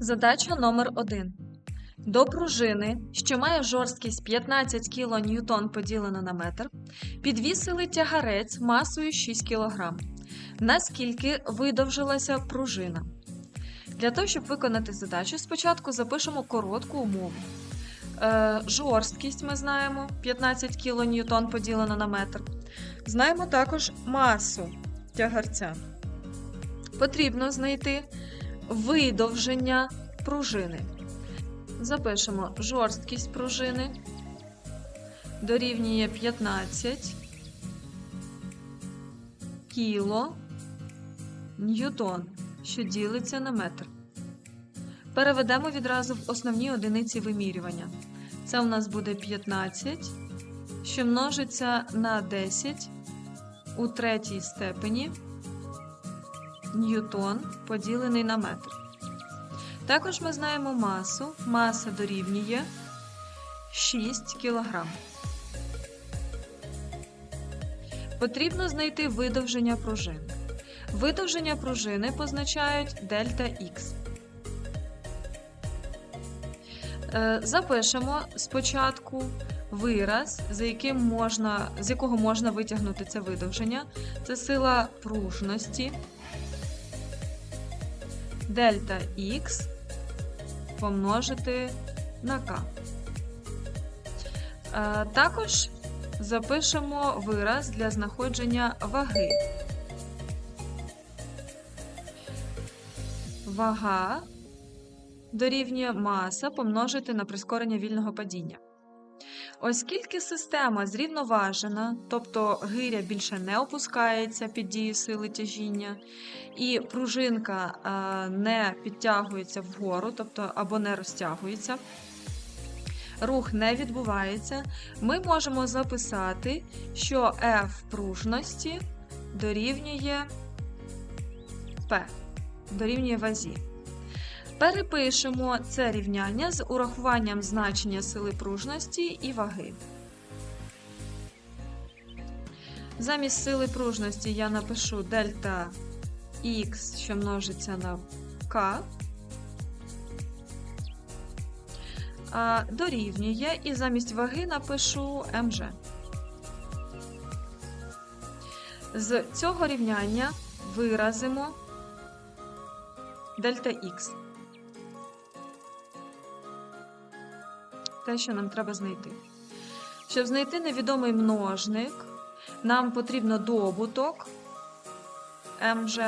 Задача номер 1. До пружини, що має жорсткість 15 кН поділено на метр, підвісили тягарець масою 6 кг. Наскільки видовжилася пружина? Для того, щоб виконати задачу, спочатку запишемо коротку умову. Е, жорсткість ми знаємо 15 кН поділено на метр. Знаємо також масу тягарця. Потрібно знайти видовження пружини. Запишемо жорсткість пружини дорівнює 15 кіло ньютон, що ділиться на метр. Переведемо відразу в основні одиниці вимірювання. Це у нас буде 15, що множиться на 10 у третій степені ньютон поділений на метр. Також ми знаємо масу. Маса дорівнює 6 кг. Потрібно знайти видовження пружини. Видовження пружини позначають дельта Х. Е, Запишемо спочатку вираз, за яким можна, з якого можна витягнути це видовження. Це сила пружності дельта Х помножити на К. Е, Також запишемо вираз для знаходження ваги. Вага дорівнює маса помножити на прискорення вільного падіння. Оскільки система зрівноважена, тобто гиря більше не опускається під дією сили тяжіння, і пружинка е, не підтягується вгору, тобто або не розтягується, рух не відбувається, ми можемо записати, що F пружності дорівнює P, дорівнює вазі. Перепишемо це рівняння з урахуванням значення сили пружності і ваги. Замість сили пружності я напишу дельта Х, що множиться на К, дорівнює, і замість ваги напишу МЖ. З цього рівняння виразимо дельта Х. те, що нам треба знайти. Щоб знайти невідомий множник, нам потрібно добуток МЖ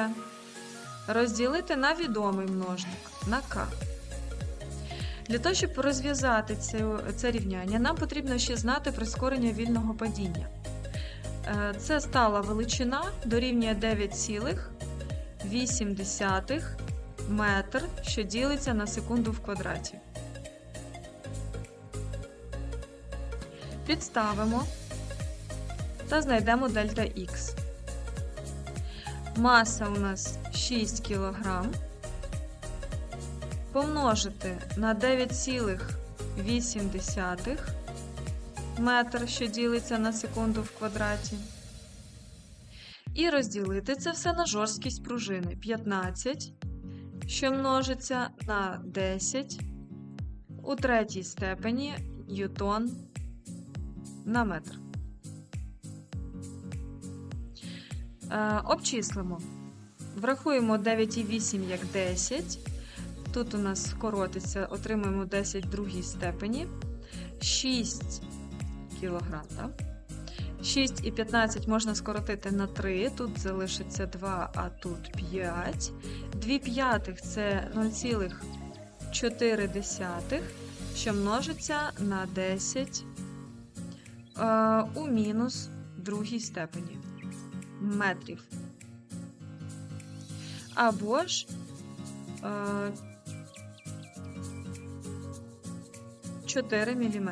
розділити на відомий множник на К. Для того, щоб розв'язати це, рівняння, нам потрібно ще знати прискорення вільного падіння. Е, Це стала величина дорівнює 9,8 метр, що ділиться на секунду в квадраті. Підставимо та знайдемо дельта Х. Маса у нас 6 кг. Помножити на 9,8 метр, що ділиться на секунду в квадраті. І розділити це все на жорсткість пружини 15, що множиться на 10 у третій степені ньютон на метр. Е, обчислимо. Врахуємо 9,8 як 10. Тут у нас скоротиться, отримаємо 10 в другій степені. 6 кг. Так? 6 і 15 можна скоротити на 3. Тут залишиться 2, а тут 5. 2 п'ятих це 0,4, що множиться на 10 е, у мінус другій степені метрів. Або ж е, 4 мм.